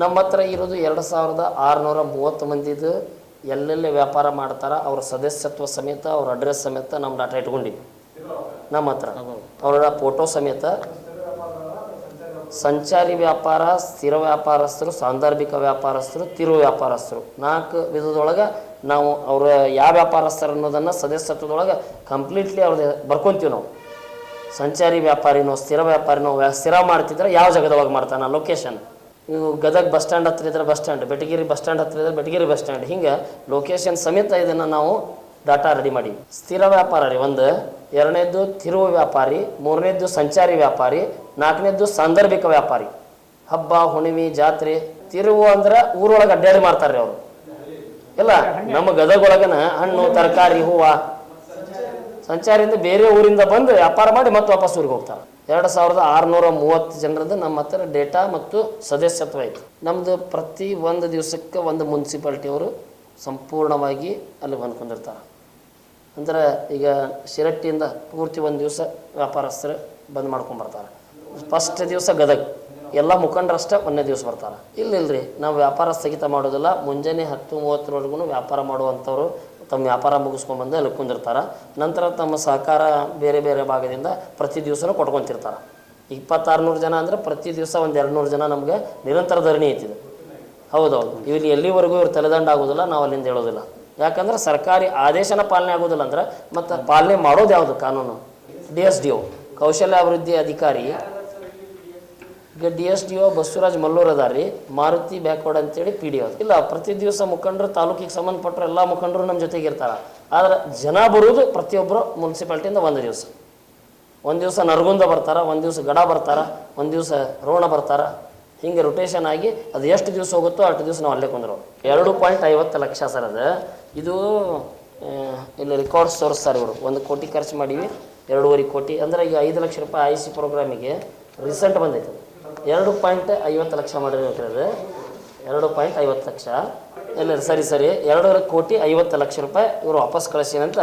ನಮ್ಮ ಹತ್ರ ಇರೋದು ಎರಡು ಸಾವಿರದ ಆರುನೂರ ಮೂವತ್ತು ಮಂದಿದು ಎಲ್ಲೆಲ್ಲಿ ವ್ಯಾಪಾರ ಮಾಡ್ತಾರೆ ಅವ್ರ ಸದಸ್ಯತ್ವ ಸಮೇತ, ಅವ್ರ ಅಡ್ರೆಸ್ ಸಮೇತ ನಮ್ಮ ಡಾಟಾ ಇಟ್ಕೊಂಡಿದ್ವಿ. ನಮ್ಮ ಹತ್ರ. ಅವರ ಫೋಟೋ ಸಮೇತ. ಸಂಚಾರಿ ವ್ಯಾಪಾರ, ಸ್ಥಿರ ವ್ಯಾಪಾರಸ್ಥರು, ಸಾಂದರ್ಭಿಕ ವ್ಯಾಪಾರಸ್ಥರು, ತಿರು ವ್ಯಾಪಾರಸ್ಥರು. ನಾಲ್ಕು ವಿಧದೊಳಗೆ ನಾವು ಅವರ ಯಾವ ವ್ಯಾಪಾರಸ್ಥರು ಅನ್ನೋದನ್ನು ಸದಸ್ಯತ್ವದೊಳಗೆ ಕಂಪ್ಲೀಟ್ಲಿ ಅವ್ರದ್ದು ಬರ್ಕೊಂತೀವಿ ನಾವು. ಸಂಚಾರಿ ವ್ಯಾಪಾರಿನೋ, ಸ್ಥಿರ ವ್ಯಾಪಾರಿನೋ, ವ್ಯಾ ಸ್ಥಿರ ಮಾಡ್ತಿದ್ರೆ ಯಾವ ಜಾಗದೊಳಗೆ ಮಾಡ್ತಾನೆ? ಲೊಕೇಶನ್ ನೀವು ಗದಗ ಬಸ್ ಸ್ಟ್ಯಾಂಡ್ ಹತ್ರ ಇದ್ರೆ bus stand, Betageri bus stand ಹತ್ರ ಇದ್ರೆ ಬೆಟಗಿರಿ ಬಸ್ ಸ್ಟ್ಯಾಂಡ್. ಹಿಂಗೆ ಲೊಕೇಶನ್ ಸಮೇತ ಇದನ್ನು ನಾವು ಡಾಟಾ ರೆಡಿ ಮಾಡಿ. ಸ್ಥಿರ ವ್ಯಾಪಾರ ರೀ ಒಂದು ಎರಡನೇದ್ದು ತಿರುವು ವ್ಯಾಪಾರಿ, ಮೂರನೇದ್ದು ಸಂಚಾರಿ ವ್ಯಾಪಾರಿ, ನಾಲ್ಕನೇದ್ದು ಸಾಂದರ್ಭಿಕ ವ್ಯಾಪಾರಿ. ಹಬ್ಬ, ಹುಣ್ಣಿಮೆ, ಜಾತ್ರೆ, ತಿರುವು ಅಂದ್ರೆ ಊರೊಳಗೆ ಅಡ್ಡಾಡಿ ಮಾಡ್ತಾರೆ ಅವರು. ಇಲ್ಲ, ನಮ್ಮ ಗದಗ ಒಳಗನ ಹಣ್ಣು, ತರಕಾರಿ, ಹೂವು ಸಂಚಾರಿಯಿಂದ ಬೇರೆ ಊರಿಂದ ಬಂದು ವ್ಯಾಪಾರ ಮಾಡಿ ಮತ್ತೆ ವಾಪಸ್ ಊರಿಗೆ ಹೋಗ್ತಾರೆ. ಎರಡು ಸಾವಿರದ ಆರುನೂರ ಮೂವತ್ತು ಜನರದ್ದು ನಮ್ಮ ಹತ್ರ ಡೇಟಾ ಮತ್ತು ಸದಸ್ಯತ್ವ ಇತ್ತು. ನಮ್ಮದು ಪ್ರತಿ ಒಂದು ದಿವಸಕ್ಕೆ ಒಂದು ಮುನ್ಸಿಪಾಲ್ಟಿಯವರು ಸಂಪೂರ್ಣವಾಗಿ ಅಲ್ಲಿ ಬಂದ್ಕೊಂಡಿರ್ತಾರೆ ಅಂದ್ರೆ ಈಗ ಶಿರಟ್ಟಿಯಿಂದ ಪೂರ್ತಿ ಒಂದು ದಿವಸ ವ್ಯಾಪಾರಸ್ಥರು ಬಂದ್ ಮಾಡ್ಕೊಂಡ್ಬರ್ತಾರೆ ಫಸ್ಟ್ ದಿವಸ ಗದಗ, ಎಲ್ಲ ಮುಖಂಡರಷ್ಟೇ ಒಂದನೇ ದಿವಸ ಬರ್ತಾರೆ. ಇಲ್ಲ ಇಲ್ರಿ ನಾವು ವ್ಯಾಪಾರ ಸ್ಥಗಿತ ಮಾಡೋದಿಲ್ಲ. ಮುಂಜಾನೆ ಹತ್ತು ಮೂವತ್ತರವರೆಗೂ ವ್ಯಾಪಾರ ಮಾಡುವಂಥವ್ರು ತಮ್ಮ ವ್ಯಾಪಾರ ಮುಗಿಸ್ಕೊಂಡ್ಬಂದು ಅಲ್ಲಿ ಕುಂದಿರ್ತಾರೆ. ನಂತರ ತಮ್ಮ ಸಹಕಾರ ಬೇರೆ ಬೇರೆ ಭಾಗದಿಂದ ಪ್ರತಿ ದಿವಸನೂ ಕೊಟ್ಕೊತಿರ್ತಾರೆ. ಇಪ್ಪತ್ತಾರುನೂರು ಜನ ಅಂದರೆ ಪ್ರತಿ ದಿವಸ ಒಂದು ಎರಡು ನೂರು ಜನ ನಮಗೆ ನಿರಂತರ ಧರಣಿ ಐತಿದೆ ಹೌದೌದು. ಇಲ್ಲಿ ಎಲ್ಲಿವರೆಗೂ ಇವ್ರು ತಲೆದಂಡ ಆಗೋದಿಲ್ಲ, ನಾವು ಅಲ್ಲಿಂದ ಹೇಳೋದಿಲ್ಲ. ಯಾಕಂದ್ರೆ ಸರ್ಕಾರಿ ಆದೇಶನ ಪಾಲನೆ ಆಗೋದಿಲ್ಲ ಅಂದ್ರೆ ಮತ್ತು ಪಾಲನೆ ಮಾಡೋದು ಯಾವುದು? ಕಾನೂನು. D S D O. ಕೌಶಲ್ಯ ಅಭಿವೃದ್ಧಿ ಅಧಿಕಾರಿ ಈಗ D S D O Basavaraj Mallur ಅದಾರಿ ಮಾರುತಿ ಬ್ಯಾಕ್ವರ್ಡ್ ಅಂತೇಳಿ ಪಿ ಡಿ ಒ ಇಲ್ಲ, ಪ್ರತಿ ದಿವಸ ಮುಖಂಡರು, ತಾಲೂಕಿಗೆ ಸಂಬಂಧಪಟ್ಟರು ಎಲ್ಲ ಮುಖಂಡರು ನಮ್ಮ ಜೊತೆಗೆ ಇರ್ತಾರೆ. ಆದ್ರೆ ಜನ ಬರುವುದು ಪ್ರತಿಯೊಬ್ಬರು ಮುನ್ಸಿಪಾಲ್ಟಿಯಿಂದ ಒಂದು ದಿವಸ. ಒಂದು ದಿವಸ ನರಗುಂದ ಬರ್ತಾರ, ಒಂದು ದಿವಸ ಗಡ ಬರ್ತಾರ, ಒಂದು ದಿವಸ ರೋಣ ಬರ್ತಾರ. ಹಿಂಗೆ ರೊಟೇಷನ್ ಆಗಿ ಅದು ಎಷ್ಟು ದಿವಸ ಹೋಗುತ್ತೋ ಅಷ್ಟು ದಿವಸ ನಾವು ಅಲ್ಲೇ ಕುಂದ್ರು ಎರಡು ಪಾಯಿಂಟ್ ಐವತ್ತು ಲಕ್ಷ ಸರ್ ಅದು. ಇದು ಇಲ್ಲಿ ರೆಕಾರ್ಡ್ಸ್ ತೋರಿಸ್ತಾರೆ ಇವರು. ಒಂದು ಕೋಟಿ ಖರ್ಚು ಮಾಡೀವಿ, ಎರಡೂವರೆ ಕೋಟಿ. ಅಂದರೆ ಈಗ ಐದು ಲಕ್ಷ ರೂಪಾಯಿ ಐ ಸಿ ಪ್ರೋಗ್ರಾಮಿಗೆ ರೀಸೆಂಟ್ ಬಂದೈತೆ. ಎರಡು ಪಾಯಿಂಟ್ ಐವತ್ತು ಲಕ್ಷ ಮಾಡಿರೋದು ಎರಡು ಪಾಯಿಂಟ್ ಐವತ್ತು ಲಕ್ಷ. ಇಲ್ಲ ಸರಿ ಸರಿ. ಎರಡೂವರೆ ಕೋಟಿ ಐವತ್ತು ಲಕ್ಷ ರೂಪಾಯಿ ಇವರು ವಾಪಸ್ ಕಳಿಸಿ ಅಂತ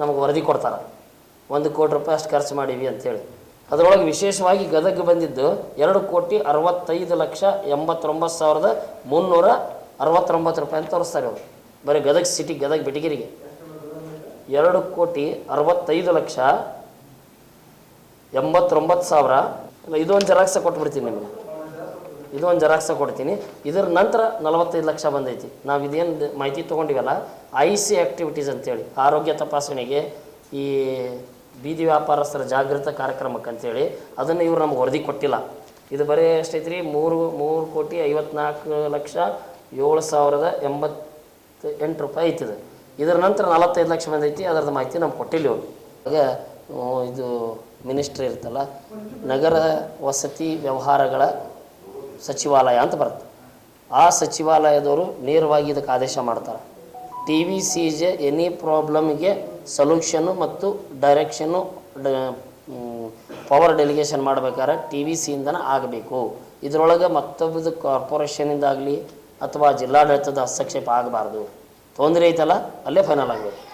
ನಮಗೆ ವರದಿ ಕೊಡ್ತಾರೆ. ಒಂದು ಕೋಟಿ ರೂಪಾಯಿ ಅಷ್ಟು ಖರ್ಚು ಮಾಡೀವಿ ಅಂತೇಳಿ ಅದರೊಳಗೆ ವಿಶೇಷವಾಗಿ ಗದಗ ಬಂದಿದ್ದು ಎರಡು ಕೋಟಿ ಅರವತ್ತೈದು ಲಕ್ಷ ಎಂಬತ್ತೊಂಬತ್ತು ಸಾವಿರದ ಮುನ್ನೂರ ಅರವತ್ತೊಂಬತ್ತು ರೂಪಾಯಿ ಅಂತ ತೋರಿಸ್ತಾರೆ ಅವರು ಬರೀ ಗದಗ ಸಿಟಿ ಗದಗ ಬೆಟಗಿರಿಗೆ. ಎರಡು ಕೋಟಿ ಅರವತ್ತೈದು ಲಕ್ಷ ಎಂಬತ್ತೊಂಬತ್ತು ಸಾವಿರ ಇಲ್ಲ ಇದೊಂದು ಜೆರಾಕ್ಸ ಕೊಟ್ಬಿಡ್ತೀನಿ ನಿಮಗೆ. ಇದೊಂದು ಜೆರಾಕ್ಸ ಕೊಡ್ತೀನಿ. ಇದರ ನಂತರ ನಲವತ್ತೈದು ಲಕ್ಷ ಬಂದೈತಿ. ನಾವು ಇದೇನು ಮಾಹಿತಿ ತೊಗೊಂಡಿವಲ್ಲ ಐ ಸಿ ಆ್ಯಕ್ಟಿವಿಟೀಸ್ ಅಂತೇಳಿ, ಆರೋಗ್ಯ ತಪಾಸಣೆಗೆ ಈ ಬೀದಿ ವ್ಯಾಪಾರಸ್ಥರ ಜಾಗೃತ ಕಾರ್ಯಕ್ರಮಕ್ಕೆ ಅಂತೇಳಿ, ಅದನ್ನು ಇವರು ನಮ್ಗೆ ವರದಿ ಕೊಟ್ಟಿಲ್ಲ. ಇದು ಬರೀ ಎಷ್ಟೈತ್ರಿ? ಮೂರು ಮೂರು ಕೋಟಿ ಐವತ್ನಾಲ್ಕು ಲಕ್ಷ ಏಳು ಸಾವಿರದ ಎಂಬತ್ತು ಎಂಟು ರೂಪಾಯಿ ಐತಿದೆ. ಇದರ ನಂತರ ನಲವತ್ತೈದು ಲಕ್ಷ ಬಂದೈತಿ, ಅದರದ್ದು ಮಾಹಿತಿ ನಮ್ಗೆ ಕೊಟ್ಟಿಲ್ಲ ಇವರು. ಹಾಗೆ ಇದು ಮಿನಿಸ್ಟ್ರಿ ಇರ್ತಲ್ಲ ನಗರ ವಸತಿ ವ್ಯವಹಾರಗಳ ಸಚಿವಾಲಯ ಅಂತ ಬರುತ್ತೆ. ಆ ಸಚಿವಾಲಯದವರು ನೇರವಾಗಿ ಇದಕ್ಕೆ ಆದೇಶ ಮಾಡ್ತಾರೆ. T V C J any ಪ್ರಾಬ್ಲಮ್ಗೆ ಸೊಲ್ಯೂಷನ್ನು ಮತ್ತು ಡೈರೆಕ್ಷನ್ನು ಪವರ್ ಡೆಲಿಗೇಷನ್ ಮಾಡಬೇಕಾದ್ರೆ ಟಿ ವಿ ಸಿಯಿಂದನೇ ಆಗಬೇಕು. ಇದರೊಳಗೆ ಮತ್ತೊಬ್ಬದ ಕಾರ್ಪೊರೇಷನಿಂದಾಗಲಿ ಅಥವಾ ಜಿಲ್ಲಾಡಳಿತದ ಹಸ್ತಕ್ಷೇಪ ಆಗಬಾರ್ದು. ತೊಂದರೆ ಐತಲ್ಲ, ಅಲ್ಲೇ ಫೈನಲ್ ಆಗಬೇಕು.